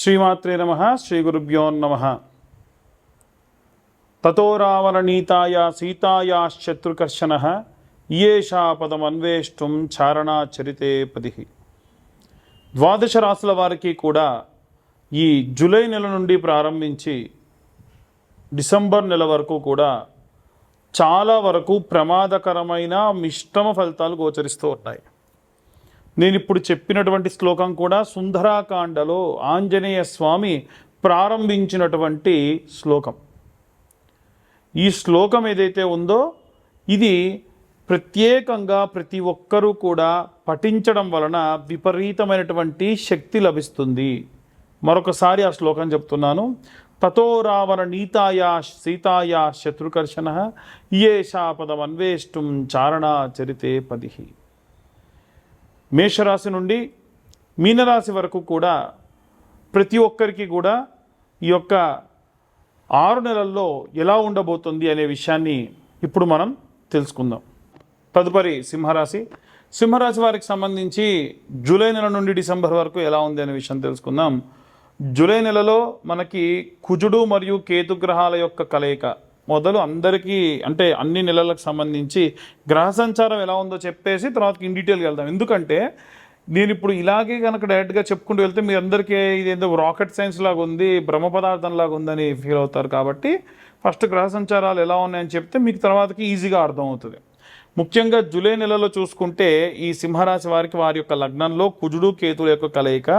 శ్రీమాత్రే నమ శ్రీ గురుభ్యో నమ. తతో రావణనీతాయ సీతాయాశ్చత్రుకర్షణ ఈయేషా పదమన్వేష్టం చారణాచరితే పది. ద్వాదశ రాసుల వారికి కూడా ఈ జూలై నెల నుండి ప్రారంభించి డిసెంబర్ నెల వరకు కూడా చాలా వరకు ప్రమాదకరమైన మిశ్రమ ఫలితాలు గోచరిస్తూ ఉన్నాయి. నేను ఇప్పుడు చెప్పినటువంటి శ్లోకం కూడా సుందరాకాండలో ఆంజనేయ స్వామి ప్రారంభించినటువంటి శ్లోకం. ఈ శ్లోకం ఏదైతే ఉందో ఇది ప్రత్యేకంగా ప్రతి ఒక్కరూ కూడా పఠించడం వలన విపరీతమైనటువంటి శక్తి లభిస్తుంది. మరొకసారి ఆ శ్లోకం చెప్తున్నాను. తతో రావణ నీతాయా సీతాయా శత్రుకర్షణ ఏషా పదమన్వేష్టం చారణా చరితే పది. మేషరాశి నుండి మీనరాశి వరకు కూడా ప్రతి ఒక్కరికి కూడా ఈ యొక్క ఆరు నెలల్లో ఎలా ఉండబోతుంది అనే విషయాన్ని ఇప్పుడు మనం తెలుసుకుందాం. తదుపరి సింహరాశి. సింహరాశి వారికి సంబంధించి జూలై నెల నుండి డిసెంబర్ వరకు ఎలా ఉంది అనే విషయం తెలుసుకుందాం. జూలై నెలలో మనకి కుజుడు మరియు కేతు గ్రహాల యొక్క కలయిక. మొదలు అందరికీ అంటే అన్ని నెలలకు సంబంధించి గ్రహ సంచారం ఎలా ఉందో చెప్పేసి తర్వాత ఇన్ డీటెయిల్కి వెళ్దాం. ఎందుకంటే నేను ఇప్పుడు ఇలాగే కనుక డైరెక్ట్గా చెప్పుకుంటూ వెళ్తే మీ అందరికీ ఇదేందో రాకెట్ సైన్స్ లాగా ఉంది బ్రహ్మ పదార్థం లాగా ఉందని ఫీల్ అవుతారు కాబట్టి ఫస్ట్ గ్రహ సంచారాలు ఎలా ఉన్నాయని చెప్తే మీకు తర్వాతకి ఈజీగా అర్థమవుతుంది. ముఖ్యంగా జూలై నెలలో చూసుకుంటే ఈ సింహరాశి వారికి వారి యొక్క లగ్నంలో కుజుడు కేతుల యొక్క కలయిక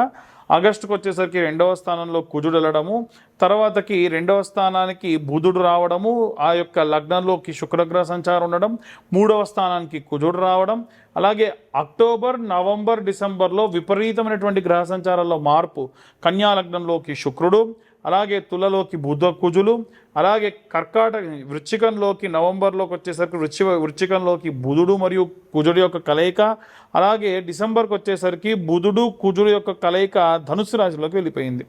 ఆగస్టుకు వచ్చేసరికి రెండవ స్థానంలో కుజుడు వెళ్ళడము తర్వాతకి రెండవ స్థానానికి బుధుడు రావడము ఆ యొక్క లగ్నంలోకి శుక్రగ్రహ సంచారం ఉండడం మూడవ స్థానానికి కుజుడు రావడం అలాగే అక్టోబర్ నవంబర్ డిసెంబర్లో విపరీతమైనటువంటి గ్రహ సంచారాల్లో మార్పు. కన్యా లగ్నంలోకి శుక్రుడు అలాగే తులలోకి బుధ కుజులు అలాగే కర్కాటక వృచ్చికంలోకి నవంబర్లోకి వచ్చేసరికి వృచ్చి వృచ్చికంలోకి బుధుడు మరియు కుజుడు యొక్క కలయిక అలాగే డిసెంబర్కి వచ్చేసరికి బుధుడు కుజుడు యొక్క కలయిక ధనుసు రాశిలోకి వెళ్ళిపోయింది.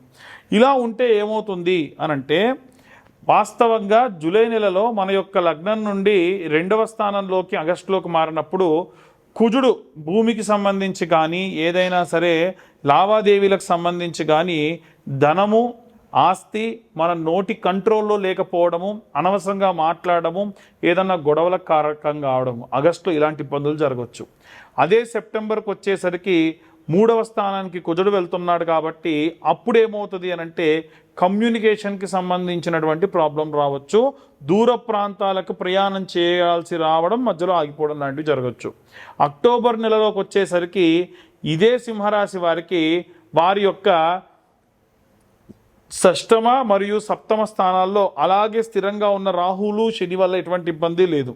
ఇలా ఉంటే ఏమవుతుంది అనంటే వాస్తవంగా జూలై నెలలో మన యొక్క లగ్నం నుండి రెండవ స్థానంలోకి ఆగస్టులోకి మారినప్పుడు కుజుడు భూమికి సంబంధించి కానీ ఏదైనా సరే లావాదేవీలకు సంబంధించి కానీ ధనము ఆస్తి మన నోటి కంట్రోల్లో లేకపోవడము అనవసరంగా మాట్లాడము ఏదన్నా గొడవల కారకం కావడము ఆగస్టులో ఇలాంటి ఇబ్బందులు జరగవచ్చు అదే సెప్టెంబర్కి వచ్చేసరికి మూడవ స్థానానికి కుజుడు వెళ్తున్నాడు కాబట్టి అప్పుడేమవుతుంది అని అంటే కమ్యూనికేషన్కి సంబంధించినటువంటి ప్రాబ్లం రావచ్చు దూర ప్రాంతాలకు ప్రయాణం చేయాల్సి రావడం మధ్యలో ఆగిపోవడం లాంటివి జరగచ్చు. అక్టోబర్ నెలలోకి వచ్చేసరికి ఇదే సింహరాశి వారికి వారి యొక్క షష్టమ మరియు సప్తమ స్థానాల్లో అలాగే స్థిరంగా ఉన్న రాహులు శని వల్ల ఎటువంటి ఇబ్బంది లేదు.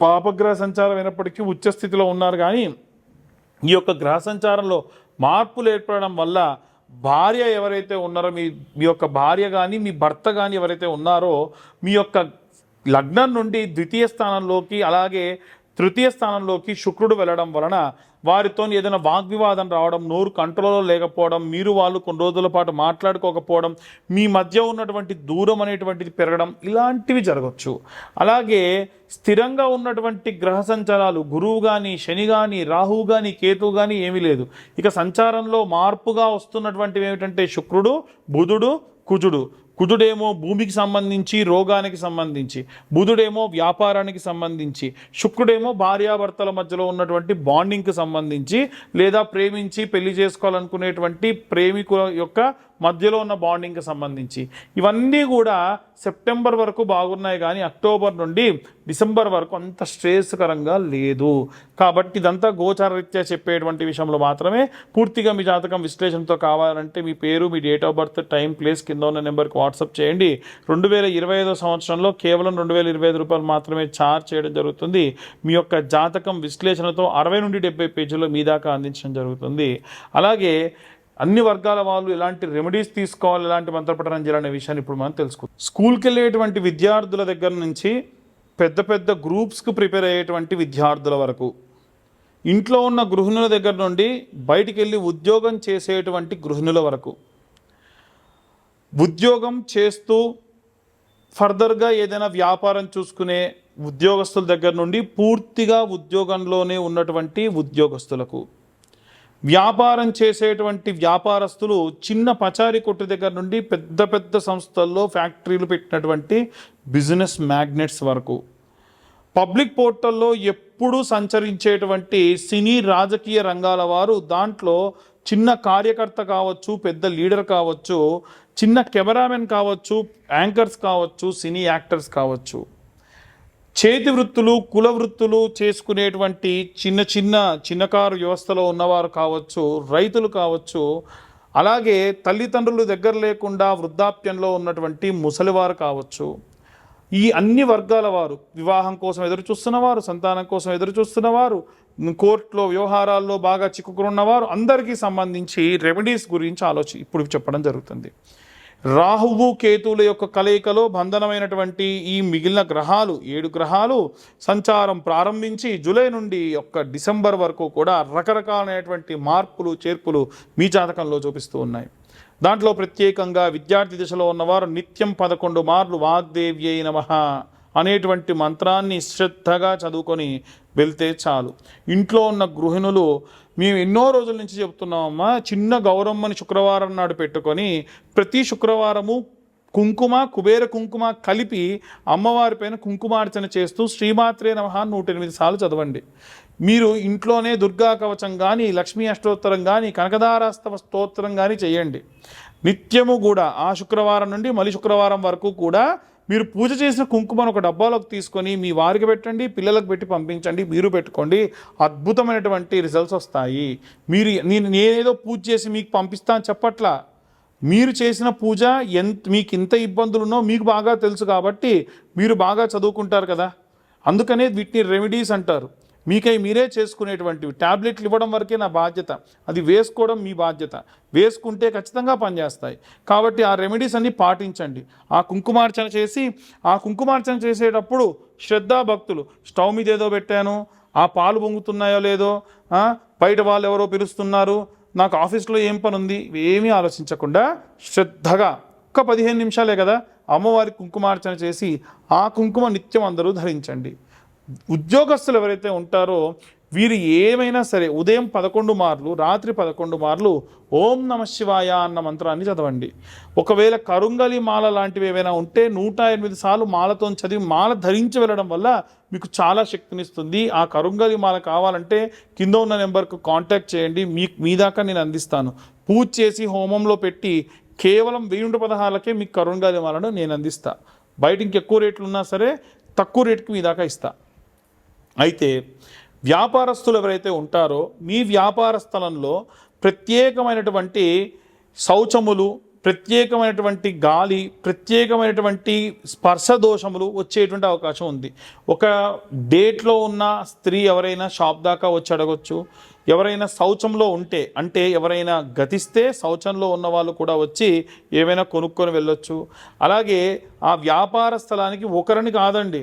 పాపగ్రహ సంచారం అయినప్పటికీ ఉచ్చస్థితిలో ఉన్నారు కానీ ఈ యొక్క గ్రహ సంచారంలో మార్పులు ఏర్పడడం వల్ల భార్య ఎవరైతే ఉన్నారో మీ మీ యొక్క భార్య కానీ మీ భర్త కానీ ఎవరైతే ఉన్నారో మీ యొక్క లగ్నం నుండి ద్వితీయ స్థానంలోకి అలాగే తృతీయ స్థానంలోకి శుక్రుడు వెళ్ళడం వలన వారితో ఏదైనా వాగ్వివాదం రావడం నోరు కంట్రోల్లో లేకపోవడం మీరు వాళ్ళు కొన్ని రోజుల పాటు మాట్లాడుకోకపోవడం మీ మధ్య ఉన్నటువంటి దూరం అనేటువంటిది పెరగడం ఇలాంటివి జరగవచ్చు అలాగే స్థిరంగా ఉన్నటువంటి గ్రహ సంచారాలు గురువు కానీ శని కానీ రాహువు కానీ కేతువు కానీ ఏమీ లేదు. ఇక సంచారంలో మార్పుగా వస్తున్నటువంటివి ఏమిటంటే శుక్రుడు బుధుడు కుజుడు. కుదుడేమో భూమికి సంబంధించి రోగానికి సంబంధించి బుధుడేమో వ్యాపారానికి సంబంధించి శుక్రుడేమో భార్యాభర్తల మధ్యలో ఉన్నటువంటి బాండింగ్కి సంబంధించి లేదా ప్రేమించి పెళ్ళి చేసుకోవాలనుకునేటువంటి ప్రేమికుల యొక్క మధ్యలో ఉన్న బాండింగ్కి సంబంధించి. ఇవన్నీ కూడా సెప్టెంబర్ వరకు బాగున్నాయి కానీ అక్టోబర్ నుండి డిసెంబర్ వరకు అంత శ్రేయస్కరంగా లేదు. కాబట్టి ఇదంతా గోచారరీత్యా చెప్పేటువంటి విషయంలో మాత్రమే పూర్తిగా మీ జాతకం విశ్లేషణతో కావాలంటే మీ పేరు మీ date of birth time place కింద ఉన్న నెంబర్కి వాట్సాప్ చేయండి. రెండు వేల ఇరవై ఐదో సంవత్సరంలో కేవలం రెండు వేల ఇరవై ఐదు రూపాయలు మాత్రమే ఛార్జ్ చేయడం జరుగుతుంది. మీ యొక్క జాతకం విశ్లేషణతో అరవై నుండి డెబ్బై పేజీలో మీ దాకా అందించడం జరుగుతుంది. అలాగే అన్ని వర్గాల వాళ్ళు ఎలాంటి రెమెడీస్ తీసుకోవాలి ఎలాంటి మంత్రపఠనం చేయాలనే విషయాన్ని ఇప్పుడు మనం తెలుసుకుందాం. స్కూల్కి వెళ్ళేటువంటి విద్యార్థుల దగ్గర నుంచి పెద్ద పెద్ద గ్రూప్స్కి ప్రిపేర్ అయ్యేటువంటి విద్యార్థుల వరకు ఇంట్లో ఉన్న గృహిణుల దగ్గర నుండి బయటికి వెళ్ళి ఉద్యోగం చేసేటువంటి గృహిణుల వరకు ఉద్యోగం చేస్తూ ఫర్దర్గా ఏదైనా వ్యాపారం చూసుకునే ఉద్యోగస్తుల దగ్గర నుండి పూర్తిగా ఉద్యోగంలోనే ఉన్నటువంటి ఉద్యోగస్తులకు వ్యాపారం చేసేటువంటి వ్యాపారస్తులు చిన్న పచారీ కొట్టు దగ్గర నుండి పెద్ద పెద్ద సంస్థల్లో ఫ్యాక్టరీలు పెట్టినటువంటి బిజినెస్ మ్యాగ్నెట్స్ వరకు. పబ్లిక్ పోర్టల్లో ఎప్పుడూ సంచరించేటువంటి సినీ రాజకీయ రంగాల వారు దాంట్లో చిన్న కార్యకర్త కావచ్చు పెద్ద లీడర్ కావచ్చు చిన్న కెమెరామెన్ కావచ్చు యాంకర్స్ కావచ్చు సినీ యాక్టర్స్ కావచ్చు. చేతి వృత్తులు కుల వృత్తులు చేసుకునేటువంటి చిన్న చిన్న చిన్నకారు వ్యవస్థలో ఉన్నవారు కావచ్చు రైతులు కావచ్చు అలాగే తల్లిదండ్రులు దగ్గర లేకుండా వృద్ధాప్యంలో ఉన్నటువంటి ముసలివారు కావచ్చు. ఈ అన్ని వర్గాల వారు వివాహం కోసం ఎదురు చూస్తున్నవారు సంతానం కోసం ఎదురు చూస్తున్నవారు కోర్టులో వ్యవహారాల్లో బాగా చిక్కుకున్నవారు అందరికీ సంబంధించి రెమెడీస్ గురించి ఆలోచి ఇప్పుడు చెప్పడం జరుగుతుంది. రాహువు కేతువుల యొక్క కలయికలో బంధనమైనటువంటి ఈ మిగిలిన గ్రహాలు ఏడు గ్రహాలు సంచారం ప్రారంభించి జూలై నుండి ఒక్క డిసెంబర్ వరకు కూడా రకరకాలైనటువంటి మార్పులు చేర్పులు మీ జాతకంలో చూపిస్తూ ఉన్నాయి. దాంట్లో ప్రత్యేకంగా విద్యార్థి దశలో ఉన్నవారు నిత్యం పదకొండు మార్లు వాగ్దేవ్యై నమ అనేటువంటి మంత్రాన్ని శ్రద్ధగా చదువుకొని వెళ్తే చాలు. ఇంట్లో ఉన్న గృహిణులు మేము ఎన్నో రోజుల నుంచి చెప్తున్నామమ్మా చిన్న గౌరమ్మని శుక్రవారం నాడు పెట్టుకొని ప్రతి శుక్రవారము కుంకుమ కుబేర కుంకుమ కలిపి అమ్మవారి పైన కుంకుమార్చన చేస్తూ శ్రీమాత్రే నమ నూట ఎనిమిది సార్లు చదవండి. మీరు ఇంట్లోనే దుర్గా కవచం కానీ లక్ష్మీ అష్టోత్తరం కానీ కనకదారాస్తవ స్తోత్రం కానీ చేయండి. నిత్యము కూడా ఆ శుక్రవారం నుండి మళ్ళీ శుక్రవారం వరకు కూడా మీరు పూజ చేసిన కుంకుమను ఒక డబ్బాలోకి తీసుకొని మీ వారికి పెట్టండి పిల్లలకు పెట్టి పంపించండి మీరు పెట్టుకోండి. అద్భుతమైనటువంటి రిజల్ట్స్ వస్తాయి. మీరు నేను నేనేదో పూజ చేసి మీకు పంపిస్తాను చెప్పట్లా. మీరు చేసిన పూజ ఎంత మీకు ఇంత ఇబ్బందులు ఉన్నో మీకు బాగా తెలుసు కాబట్టి మీరు బాగా చదువుకుంటారు కదా. అందుకనే వీటిని రెమెడీస్ అంటారు. మీకై మీరే చేసుకునేటువంటివి ట్యాబ్లెట్లు ఇవ్వడం వరకే నా బాధ్యత. అది వేసుకోవడం మీ బాధ్యత. వేసుకుంటే ఖచ్చితంగా పనిచేస్తాయి. కాబట్టి ఆ రెమెడీస్ అన్నీ పాటించండి. ఆ కుంకుమార్చన చేసి ఆ కుంకుమార్చన చేసేటప్పుడు శ్రద్ధా భక్తులు. స్టవ్ మీద ఏదో పెట్టాను. ఆ పాలు పొంగుతున్నాయో లేదో బయట వాళ్ళు ఎవరో పిలుస్తున్నారు. నాకు ఆఫీస్లో ఏం పని ఉంది ఏమీ ఆలోచించకుండా శ్రద్ధగా ఒక్క పదిహేను నిమిషాలే కదా అమ్మవారి కుంకుమార్చన చేసి ఆ కుంకుమ నిత్యం అందరూ ధరించండి. ఉద్యోగస్తులు ఎవరైతే ఉంటారో వీరు ఏమైనా సరే ఉదయం పదకొండు మార్లు రాత్రి పదకొండు మార్లు ఓం నమ శివాయ అన్న మంత్రాన్ని చదవండి. ఒకవేళ కరుంగలి మాల లాంటివి ఏవైనా ఉంటే నూట ఎనిమిది సార్లు మాలతో చదివి మాల ధరించి వెళ్ళడం వల్ల మీకు చాలా శక్తినిస్తుంది. ఆ కరుంగలి మాల కావాలంటే కింద ఉన్న నెంబర్కు కాంటాక్ట్ చేయండి. మీ మీ దాకా నేను అందిస్తాను. పూజ చేసి హోమంలో పెట్టి కేవలం వెయ్యి పదహారులకే మీకు కరుంగలి మాలను నేను అందిస్తా. బయట ఇంకెక్కువ రేట్లు ఉన్నా సరే తక్కువ రేటుకి మీ దాకా ఇస్తాను అయితే వ్యాపారస్తులు ఎవరైతే ఉంటారో మీ వ్యాపార స్థలంలో ప్రత్యేకమైనటువంటి శౌచములు ప్రత్యేకమైనటువంటి గాలి ప్రత్యేకమైనటువంటి స్పర్శ దోషములు వచ్చేటువంటి అవకాశం ఉంది. ఒక డేట్లో ఉన్న స్త్రీ ఎవరైనా షాప్ దాకా వచ్చి అడగొచ్చు. ఎవరైనా శౌచంలో ఉంటే అంటే ఎవరైనా గతిస్తే శౌచంలో ఉన్న వాళ్ళు కూడా వచ్చి ఏమైనా కొనుక్కొని వెళ్ళొచ్చు. అలాగే ఆ వ్యాపార స్థలానికి ఒకరిని కాదండి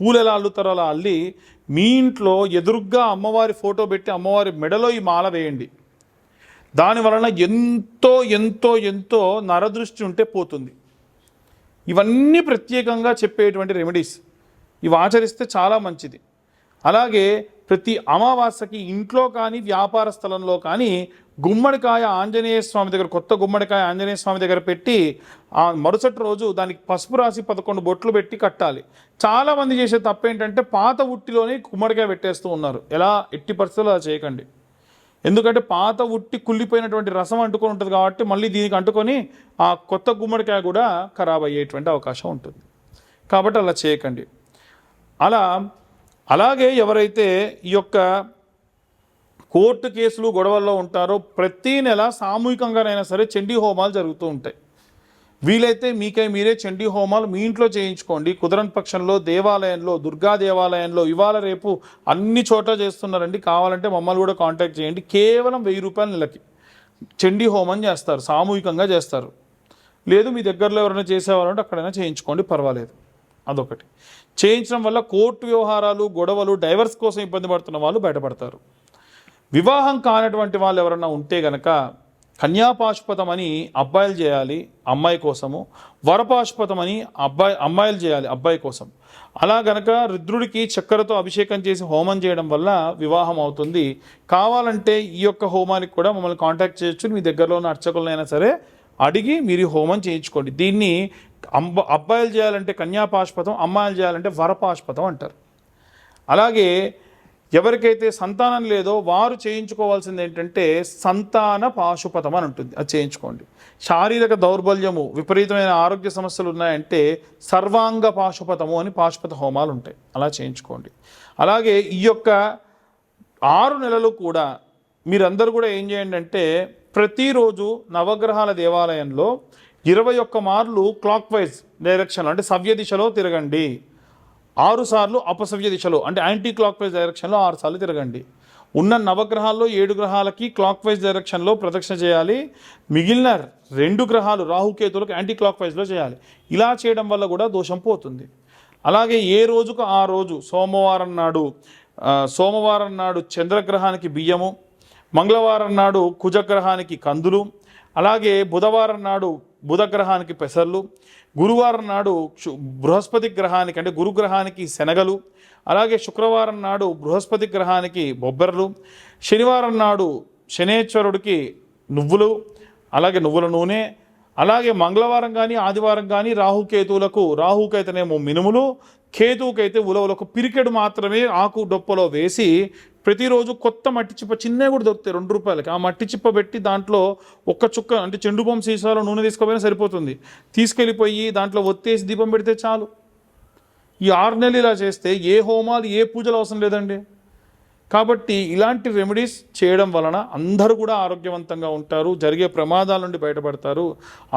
పూలు ఎలా అల్లుతారో అలా అల్లి మీ ఇంట్లో ఎదురుగ్గా అమ్మవారి ఫోటో పెట్టి అమ్మవారి మెడలో ఈ మాల వేయండి. దాని వలన ఎంతో ఎంతో ఎంతో నరదృష్టి ఉంటే పోతుంది. ఇవన్నీ ప్రత్యేకంగా చెప్పేటువంటి రెమెడీస్ ఇవి ఆచరిస్తే చాలా మంచిది. అలాగే ప్రతి అమావాస్యకి ఇంట్లో కానీ వ్యాపార స్థలంలో కానీ గుమ్మడికాయ ఆంజనేయ స్వామి దగ్గర కొత్త గుమ్మడికాయ ఆంజనేయ స్వామి దగ్గర పెట్టి ఆ మరుసటి రోజు దానికి పసుపు రాసి పదకొండు బొట్లు పెట్టి కట్టాలి. చాలామంది చేసే తప్పు ఏంటంటే పాత ఉట్టిలోనే గుమ్మడికాయ పెట్టేస్తూ ఉన్నారు. ఎలా? ఎట్టి పరిస్థితుల్లో అలా చేయకండి. ఎందుకంటే పాత ఉట్టి కుళ్ళిపోయినటువంటి రసం అంటుకొని ఉంటుంది కాబట్టి మళ్ళీ దీనికి అంటుకొని ఆ కొత్త గుమ్మడికాయ కూడా ఖరాబ్ అయ్యేటువంటి అవకాశం ఉంటుంది. కాబట్టి అలా చేయకండి. అలా అలాగే ఎవరైతే ఈ యొక్క కోర్టు కేసులు గొడవల్లో ఉంటారో ప్రతి నెల సామూహికంగానైనా సరే చండీ హోమాలు జరుగుతూ ఉంటాయి. వీలైతే మీకై మీరే చండీ హోమాలు మీ ఇంట్లో చేయించుకోండి. కుదరని పక్షంలో దేవాలయంలో దుర్గా దేవాలయంలో ఇవాళ రేపు అన్ని చోట్ల చేస్తున్నారండి. కావాలంటే మమ్మల్ని కూడా కాంటాక్ట్ చేయండి. కేవలం వెయ్యి రూపాయల నెలకి చండీ హోమం చేస్తారు. సామూహికంగా చేస్తారు. లేదు మీ దగ్గరలో ఎవరైనా చేసేవారంటే అక్కడైనా చేయించుకోండి పర్వాలేదు. అదొకటి. చేయించడం వల్ల కోర్టు వ్యవహారాలు గొడవలు డైవర్స్ కోసం ఇబ్బంది పడుతున్న వాళ్ళు బయటపడతారు. వివాహం కానటువంటి వాళ్ళు ఎవరన్నా ఉంటే గనక కన్యాపాశుపతం అని అబ్బాయిలు చేయాలి అమ్మాయి కోసము. వరపాశుపతం అని అబ్బాయి అమ్మాయిలు చేయాలి అబ్బాయి కోసం. అలా గనక రుద్రుడికి చక్కెరతో అభిషేకం చేసి హోమం చేయడం వల్ల వివాహం అవుతుంది. కావాలంటే ఈ యొక్క హోమానికి కూడా మమ్మల్ని కాంటాక్ట్ చేయొచ్చు. మీ దగ్గరలో ఉన్న అర్చకులనైనా సరే అడిగి మీరు హోమం చేయించుకోండి. దీన్ని అంబ అబ్బాయిలు చేయాలంటే కన్యాపాశుపతం అమ్మాయిలు చేయాలంటే వరపాశుపతం అంటారు. అలాగే ఎవరికైతే సంతానం లేదో వారు చేయించుకోవాల్సింది ఏంటంటే సంతాన పాశుపతం అని ఉంటుంది. అది చేయించుకోండి. శారీరక దౌర్బల్యము విపరీతమైన ఆరోగ్య సమస్యలు ఉన్నాయంటే సర్వాంగ పాశుపతము అని పాశుపత హోమాలు ఉంటాయి. అలా చేయించుకోండి. అలాగే ఈ యొక్క ఆరు నెలలు కూడా మీరందరూ కూడా ఏం చేయండి అంటే ప్రతిరోజు నవగ్రహాల దేవాలయంలో ఇరవై ఒక్క మార్లు క్లాక్ వైజ్ డైరెక్షన్లో అంటే సవ్య దిశలో తిరగండి. ఆరు సార్లు అపసవ్య దిశలో అంటే యాంటీ క్లాక్ వైజ్ డైరెక్షన్లో ఆరు సార్లు తిరగండి. ఉన్న నవగ్రహాల్లో ఏడు గ్రహాలకి క్లాక్ వైజ్ డైరెక్షన్లో ప్రదక్షిణ చేయాలి. మిగిలిన రెండు గ్రహాలు రాహుకేతులకు యాంటీ క్లాక్ వైజ్లో చేయాలి. ఇలా చేయడం వల్ల కూడా దోషం పోతుంది. అలాగే ఏ రోజుకు ఆ రోజు? సోమవారం నాడు సోమవారం నాడు చంద్రగ్రహానికి బియ్యము మంగళవారం నాడు కుజగ్రహానికి కందులు అలాగే బుధవారం నాడు బుధగ్రహానికి పెసర్లు గురువారం నాడు బృహస్పతి గ్రహానికి అంటే గురుగ్రహానికి శనగలు అలాగే శుక్రవారం నాడు బృహస్పతి గ్రహానికి బొబ్బెరలు శనివారం నాడు శనేశ్వరుడికి నువ్వులు అలాగే నువ్వుల నూనె అలాగే మంగళవారం కానీ ఆదివారం కానీ రాహుకేతువులకు రాహుకైతేనేమో మినుములు కేతువుకైతే ఉలవలకు పిరికెడు మాత్రమే ఆకు డొప్పలో వేసి ప్రతిరోజు కొత్త మట్టి చిప్ప చిన్నవి కూడా దొరుకుతాయి రెండు రూపాయలకి. ఆ మట్టి చిప్ప పెట్టి దాంట్లో ఒక్క చుక్క అంటే చెండు బొమ్మ సీసాలో నూనె తీసుకుపోయినా సరిపోతుంది. తీసుకెళ్ళిపోయి దాంట్లో ఒత్తేసి దీపం పెడితే చాలు. ఈ ఆరు నెలలు ఇలా చేస్తే ఏ హోమాలు ఏ పూజలు అవసరం లేదండి. కాబట్టి ఇలాంటి రెమెడీస్ చేయడం వలన అందరూ కూడా ఆరోగ్యవంతంగా ఉంటారు జరిగే ప్రమాదాల నుండి బయటపడతారు.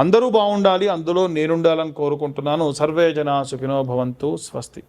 అందరూ బాగుండాలి అందులో నేనుండాలని కోరుకుంటున్నాను. సర్వే జన సుఖినో భవంతు స్వస్తి.